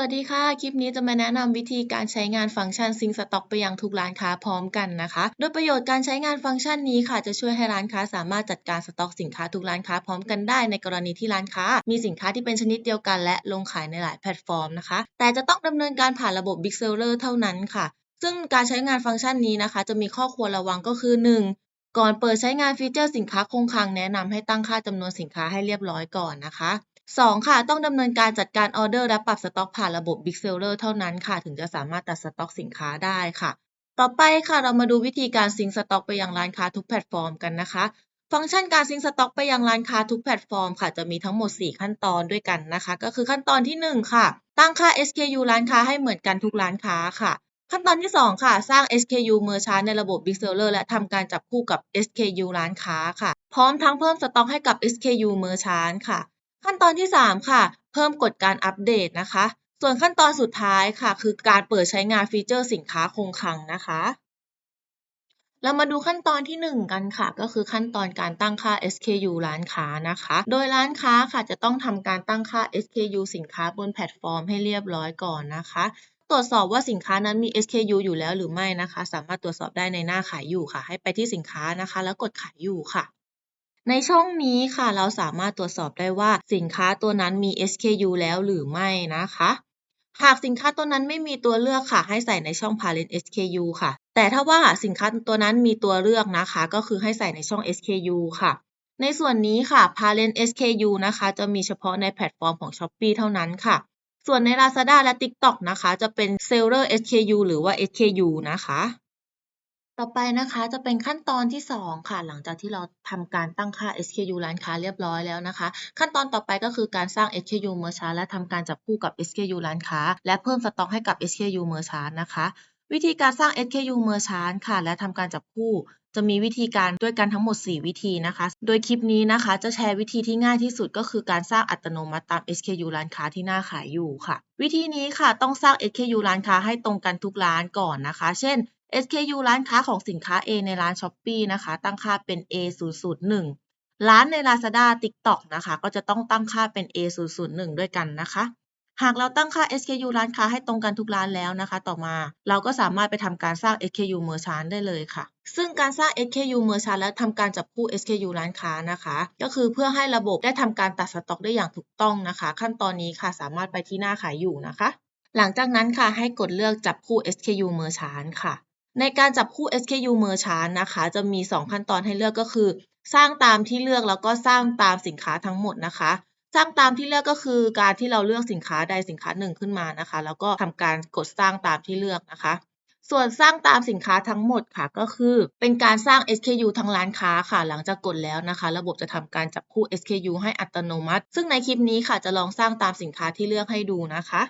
วัสดีค่ะ คลิปนี้จะมาแนะนำวิธีการใช้งานฟังก์ชันซิงสต็อกไปยังทุกร้านค้าพร้อมกันนะคะ โดยประโยชน์การใช้งานฟังก์ชันนี้ค่ะ จะช่วยให้ร้านค้าสามารถจัดการสต็อกสินค้าทุกร้านค้าพร้อมกันได้ในกรณีที่ร้านค้า มีสินค้าที่เป็นชนิดเดียวกันและลงขายในหลายแพลตฟอร์มนะคะ แต่จะต้องดำเนินการผ่านระบบ Big Seller เท่านั้นค่ะ ซึ่งการใช้งานฟังก์ชันนี้นะคะ จะมีข้อควรระวังก็คือ 1. ก่อนเปิดใช้งานฟีเจอร์สินค้าคงคลังแนะนำให้ตั้งค่าจำนวนสินค้าให้เรียบร้อยก่อนนะคะ 2. ค่ะ ต้องดำเนินการจัดการออเดอร์และปรับสต็อกผ่านระบบ Big Seller เท่านั้นค่ะ ถึงจะสามารถตัดสต็อกสินค้าได้ค่ะ ต่อไปค่ะเรามาดูวิธีการซิงสต็อกไปยังร้านค้าทุกแพลตฟอร์มกันนะคะ ฟังก์ชันการซิงสต็อกไปยังร้านค้าทุกแพลตฟอร์มค่ะจะมีทั้งหมด 4 ขั้นตอนด้วยกันนะคะ ก็คือขั้นตอนที่ 1 ค่ะ ตั้งค่า SKU ร้านค้าให้เหมือนกันทุกร้านค้าค่ะขั้นตอนที่ 2 ค่ะ สร้าง SKU Merchant ในระบบ Big Seller และทำการจับคู่กับ SKU ร้านค้าค่ะ พร้อมทั้งเพิ่มสต็อกให้กับ SKU Merchant ค่ะ ขั้นตอนที่ 3 ค่ะ เพิ่มกฎการอัปเดตนะคะ ส่วนขั้นตอนสุดท้ายค่ะ คือการเปิดใช้งานฟีเจอร์สินค้าคงคลังนะคะ เรามาดูขั้นตอนที่ 1 กันค่ะ ก็คือขั้นตอนการตั้งค่า SKU ร้านค้านะคะ โดยร้านค้าค่ะจะต้องทำการตั้งค่า SKU สินค้าบนแพลตฟอร์มให้เรียบร้อยก่อนนะคะตรวจสอบว่าสินค้านั้นมี SKU อยู่แล้วหรือไม่นะคะ สามารถตรวจสอบได้ในหน้าขายอยู่ค่ะ ให้ไปที่สินค้านะคะ แล้วกดขายอยู่ค่ะ ในช่องนี้ค่ะ เราสามารถตรวจสอบได้ว่าสินค้าตัวนั้นมี SKU แล้วหรือไม่นะคะ หากสินค้าตัวนั้นไม่มีตัวเลือกค่ะ ให้ใส่ในช่อง parent SKU ค่ะ แต่ถ้าว่าสินค้าตัวนั้นมีตัวเลือกนะคะ ก็คือให้ใส่ในช่อง SKU ค่ะ ในส่วนนี้ค่ะ parent SKU นะคะ จะมีเฉพาะในแพลตฟอร์มของ Shopee เท่านั้นค่ะ ส่วนใน Lazada และ TikTok นะคะ จะเป็น Seller SKU หรือว่า SKU นะคะ ต่อไปนะคะจะเป็นขั้นตอนที่ 2 ค่ะ หลังจากที่เราทำการตั้งค่า SKU ร้านค้าเรียบร้อยแล้วนะคะ ขั้นตอนต่อไปก็คือการสร้าง SKU Merchant และทำการจับคู่กับ SKU ร้านค้า และเพิ่มสต็อกให้กับ SKU Merchant นะคะ วิธีการสร้าง SKU Merchant ค่ะ และทำการจับคู่จะมีวิธีการด้วยกันทั้งหมด 4 วิธีนะคะ โดยคลิปนี้นะคะ จะแชร์วิธีที่ง่ายที่สุดก็คือการสร้างอัตโนมัติตาม SKU ร้านค้าที่หน้าขายอยู่ค่ะ วิธีนี้ค่ะต้องสร้าง SKU ร้านค้าให้ตรงกันทุกร้านก่อนนะคะ เช่น SKU ร้านค้าของสินค้า A ในร้าน Shopee นะคะ ตั้งค่าเป็น A 0 0 1ร้านใน Lazada TikTok นะคะ ก็จะต้องตั้งค่าเป็น A 0 0 1ด้วยกันนะคะ หากเราตั้งค่า SKU ร้านค้าให้ตรงกันทุกร้านแล้วนะคะ ต่อมาเราก็สามารถไปทำการสร้าง SKU Merchant ได้เลยค่ะ ซึ่งการสร้าง SKU Merchant และทำการจับคู่ SKU ร้านค้านะคะ ก็คือเพื่อให้ระบบได้ทำการตัดสต็อกได้อย่างถูกต้องนะคะ ขั้นตอนนี้ค่ะสามารถไปที่หน้าขายอยู่นะคะ หลังจากนั้นค่ะให้กดเลือกจับคู่ SKU Merchant ค่ะ ในการจับคู่ SKU Merchant นะคะ จะมี 2 ขั้นตอนให้เลือกก็คือ สร้างตามที่เลือกแล้วก็สร้างตามสินค้าทั้งหมดนะคะ สร้างตามที่เลือกก็คือการที่เราเลือกสินค้าใดสินค้าหนึ่งขึ้นมานะคะ แล้วก็ทำการกดสร้างตามที่เลือกนะคะ ส่วนสร้างตามสินค้าทั้งหมดค่ะ ก็คือ เป็นการสร้าง SKU ทั้งร้านค้าค่ะ หลังจากกดแล้วนะคะ ระบบจะทำการจับคู่ SKU ให้อัตโนมัติ ซึ่งในคลิปนี้ค่ะจะลองสร้างตามสินค้าที่เลือกให้ดูนะคะ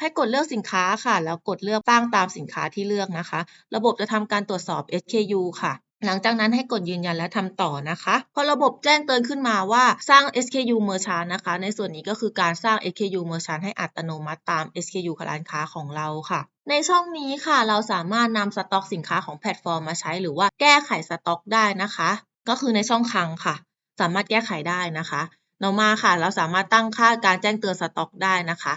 ให้กดเลือกสินค้าค่ะ แล้วกดเลือกสร้งตามสินค้าที่เลือกนะคะ ระบบจะทำการตรวจสอบ SKU ค่ะหลังจากนั้นให้กดยืนยันและทำต่อนะคะ พอระบบแจ้งเตือนขึ้นมาว่าสร้าง SKU Merchant นะคะ ในส่วนนี้ก็คือการสร้าง SKU Merchant ให้อัตโนมัติตาม SKU ของร้านค้าของเราค่ะ ในช่องนี้ค่ะ เราสามารถนำสต็อกสินค้าของแพลตฟอร์มมาใช้ หรือว่าแก้ไขสต็อกได้นะคะ ก็คือในช่องคลังค่ะ สามารถแก้ไขได้นะคะต่อมาค่ะ เราสามารถตั้งค่าการแจ้งเตือนสต็อกได้นะคะ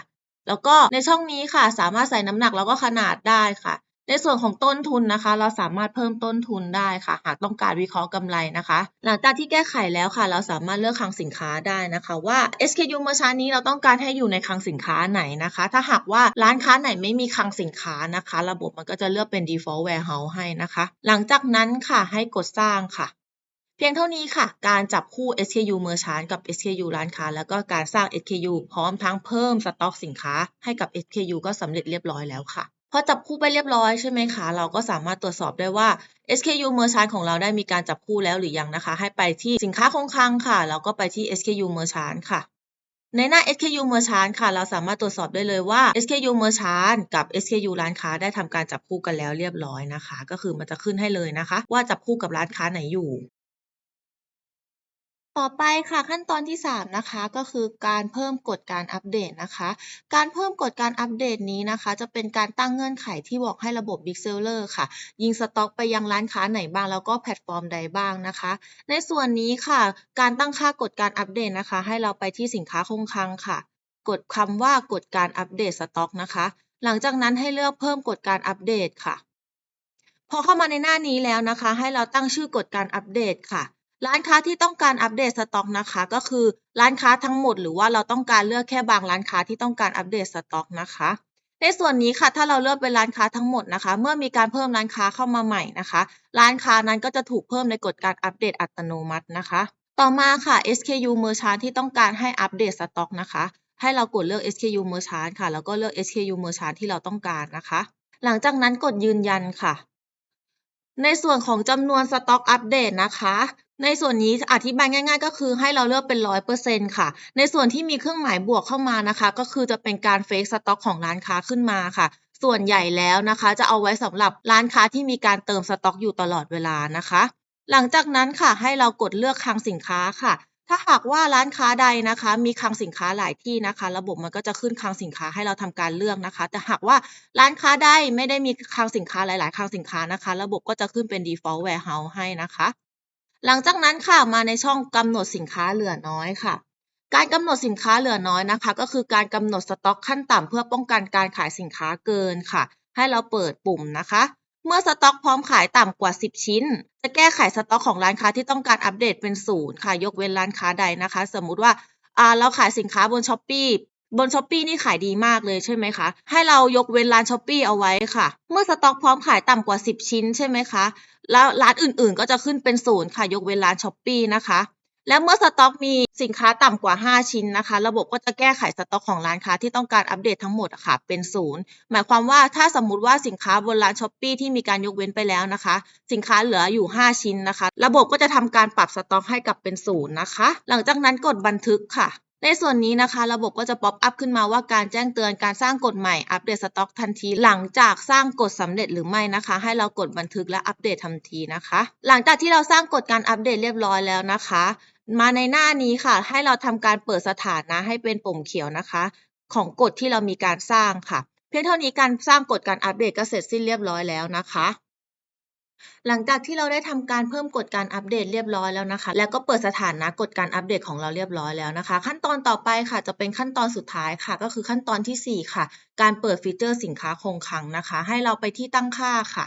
แล้วก็ในช่องนี้ค่ะ สามารถใส่น้ำหนักแล้วก็ขนาดได้ค่ะ ในส่วนของต้นทุนนะคะ เราสามารถเพิ่มต้นทุนได้ค่ะ หากต้องการวิเคราะห์กำไรนะคะ หลังจากที่แก้ไขแล้วค่ะ เราสามารถเลือกคลังสินค้าได้นะคะ ว่า SKU Merchant นี้เราต้องการให้อยู่ในคลังสินค้าไหนนะคะ ถ้าหากว่าร้านค้าไหนไม่มีคลังสินค้านะคะ ระบบมันก็จะเลือกเป็น default warehouse ให้นะคะ หลังจากนั้นค่ะให้กดสร้างค่ะ เพียงเท่านี้ค่ะ การจับคู่ SKU Merchant กับ SKU ร้านค้า แล้วก็การสร้าง SKU พร้อมทั้งเพิ่มสต็อกสินค้าให้กับ SKU ก็สำเร็จเรียบร้อยแล้วค่ะพอจับคู่ไปเรียบร้อยใช่ไหมคะ เราก็สามารถตรวจสอบได้ว่า SKU Merchant ของเราได้มีการจับคู่แล้วหรือยังนะคะ ให้ไปที่สินค้าคงคลังค่ะ แล้วก็ไปที่ SKU Merchant ค่ะ ในหน้า SKU Merchant ค่ะ เราสามารถตรวจสอบได้เลยว่า SKU Merchant กับ SKU ร้านค้าได้ทำการจับคู่กันแล้วเรียบร้อยนะคะ ก็คือมันจะขึ้นให้เลยนะคะ ว่าจับคู่กับร้านค้าไหนอยู่ ต่อไปค่ะขั้นตอนที่ 3 นะคะ ก็คือการเพิ่มกฎการอัปเดตนะคะ การเพิ่มกฎการอัปเดตนี้นะคะ จะเป็นการตั้งเงื่อนไขที่บอกให้ระบบ Big Seller ค่ะ ยิงสต็อกไปยังร้านค้าไหนบ้าง แล้วก็แพลตฟอร์มใดบ้างนะคะ ในส่วนนี้ค่ะ การตั้งค่ากฎการอัปเดตนะคะ ให้เราไปที่สินค้าคงคลังค่ะ กดคำว่ากฎการอัปเดตสต็อกนะคะ หลังจากนั้นให้เลือกเพิ่มกฎการอัปเดตค่ะ พอเข้ามาในหน้านี้แล้วนะคะ ให้เราตั้งชื่อกฎการอัปเดตค่ะ ร้านค้าที่ต้องการอัปเดตสต็อกนะคะ ก็คือร้านค้าทั้งหมด หรือว่าเราต้องการเลือกแค่บางร้านค้าที่ต้องการอัปเดตสต็อกนะคะ ในส่วนนี้ค่ะ ถ้าเราเลือกเป็นร้านค้าทั้งหมดนะคะ เมื่อมีการเพิ่มร้านค้าเข้ามาใหม่นะคะ ร้านค้านั้นก็จะถูกเพิ่มในกฎการอัปเดตอัตโนมัตินะคะ ต่อมาค่ะ SKU Merchant ที่ต้องการให้อัปเดตสต็อกนะคะ ให้เรากดเลือก SKU Merchant ค่ะ แล้วก็เลือก SKU Merchant ที่เราต้องการนะคะ หลังจากนั้นกดยืนยันค่ะ ในส่วนของจำนวนสต็อกอัปเดตนะคะ ในส่วนนี้อธิบายง่าย ๆ ก็คือให้เราเลือกเป็นร้อยเปอร์เซ็นค่ะ ในส่วนที่มีเครื่องหมายบวกเข้ามานะคะ ก็คือจะเป็นการเฟกสต็อกของร้านค้าขึ้นมาค่ะส่วนใหญ่แล้วนะคะ จะเอาไว้สำหรับร้านค้าที่มีการเติมสต็อกอยู่ตลอดเวลานะคะ หลังจากนั้นค่ะให้เรากดเลือกคลังสินค้าค่ะ ถ้าหากว่าร้านค้าใดนะคะ มีคลังสินค้าหลายที่นะคะ ระบบมันก็จะขึ้นคลังสินค้าให้เราทำการเลือกนะคะ แต่หากว่าร้านค้าใดไม่ได้มีคลังสินค้าหลาย ๆ คลังสินค้านะคะ ระบบก็จะขึ้นเป็น default warehouse ให้นะคะ หลังจากนั้นค่ะมาในช่องกำหนดสินค้าเหลือน้อยค่ะ การกำหนดสินค้าเหลือน้อยนะคะ ก็คือการกำหนดสต็อกขั้นต่ำเพื่อป้องกันการขายสินค้าเกินค่ะ ให้เราเปิดปุ่มนะคะ เมื่อสต็อกพร้อมขายต่ำกว่า 10 ชิ้น จะแก้ไขสต็อกของร้านค้าที่ต้องการอัปเดตเป็นศูนย์ค่ะ ยกเว้นร้านค้าใดนะคะ สมมุติว่าอ่าเราขายสินค้าบนช้อปปี บนช้อปปีนี่ขายดีมากเลยใช่ไหมคะ ให้เรายกเว้นร้านช้อปปีเอาไว้ค่ะ เมื่อสต็อกพร้อมขายต่ำกว่า 10 ชิ้นใช่ไหมคะ แล้วร้านอื่นๆ ก็จะขึ้นเป็นศูนย์ค่ะ ยกเว้นร้านช้อปปีนะคะ และเมื่อสต็อกมีสินค้าต่ำกว่า 5 ชิ้นนะคะ ระบบก็จะแก้ไขสต็อกของร้านค้าที่ต้องการอัปเดตทั้งหมดค่ะ เป็นศูนย์หมายความว่าถ้าสมมุติว่าสินค้าบนร้านช้อปปีที่มีการยกเว้นไปแล้วนะคะ สินค้าเหลืออยู่ 5 ชิ้นนะคะ ระบบก็จะทำการปรับสต็อกให้กลับเป็นศูนย์นะคะ หลังจากนั้นกดบันทึกค่ะ ในส่วนนี้นะคะระบบก็จะป๊อปอัพขึ้นมาว่าการแจ้งเตือนการสร้างกฎใหม่อัปเดตสต็อกทันที หลังจากสร้างกฎสำเร็จหรือไม่นะคะ ให้เรากดบันทึกและอัปเดตทันทีนะคะ หลังจากที่เราสร้างกฎการอัปเดตเรียบร้อยแล้วนะคะ มาในหน้านี้ค่ะ ให้เราทำการเปิดสถานะให้เป็นปุ่มเขียวนะคะ ของกฎที่เรามีการสร้างค่ะ เพียงเท่านี้การสร้างกฎการอัปเดตก็เสร็จสิ้นเรียบร้อยแล้วนะคะ หลังจากที่เราได้ทำการเพิ่มกฎการอัปเดตเรียบร้อยแล้วนะคะ แล้วก็เปิดสถานะกฎการอัปเดตของเราเรียบร้อยแล้วนะคะ ขั้นตอนต่อไปค่ะจะเป็นขั้นตอนสุดท้ายค่ะ ก็คือขั้นตอนทีสี่4 ค่ะ การเปิดฟีเจอร์สินค้าคงคลังนะคะ ให้เราไปที่ตั้งค่าค่ะ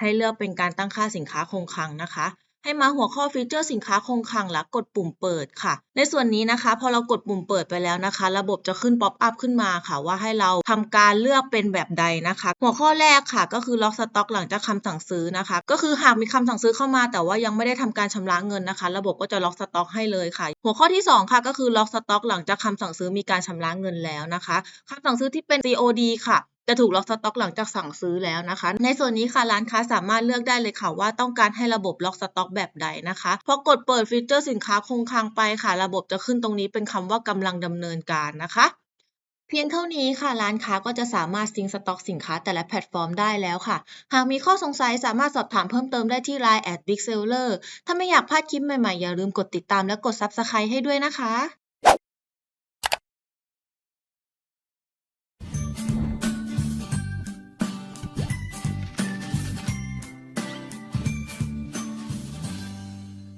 ให้เลือกเป็นการตั้งค่าสินค้าคงคลังนะคะ ให้มาหัวข้อฟีเจอร์สินค้าคงคลังแล้วกดปุ่มเปิดค่ะ ในส่วนนี้นะคะ พอเรากดปุ่มเปิดไปแล้วนะคะ ระบบจะขึ้นป๊อปอัพขึ้นมาค่ะ ว่าให้เราทำการเลือกเป็นแบบใดนะคะ หัวข้อแรกค่ะ ก็คือล็อกสต็อกหลังจากคำสั่งซื้อนะคะ ก็คือหากมีคำสั่งซื้อเข้ามา แต่ว่ายังไม่ได้ทำการชำระเงินนะคะ ระบบก็จะล็อกสต็อกให้เลยค่ะ หัวข้อที่สองค่ะ ก็คือล็อกสต็อกหลังจากคำสั่งซื้อมีการชำระเงินแล้วนะคะคำสั่งซื้อที่เป็น COD ค่ะ จะถูกล็อกสต็อกหลังจากสั่งซื้อแล้วนะคะ ในส่วนนี้ค่ะร้านค้าสามารถเลือกได้เลยค่ะว่าต้องการให้ระบบล็อกสต็อกแบบใดนะคะพอกดเปิดฟีเจอร์สินค้าคงคลังไปค่ะ ระบบจะขึ้นตรงนี้เป็นคำว่ากำลังดำเนินการนะคะ เพียงเท่านี้ค่ะ ร้านค้าก็จะสามารถซิงสต็อกสินค้าแต่ละแพลตฟอร์มได้แล้วค่ะ หากมีข้อสงสัยสามารถสอบถามเพิ่มเติมได้ที่ Line at Big Seller ถ้าไม่อยากพลาดคลิปใหม่ๆ อย่าลืมกดติดตามและกด Subscribe ให้ด้วยนะคะ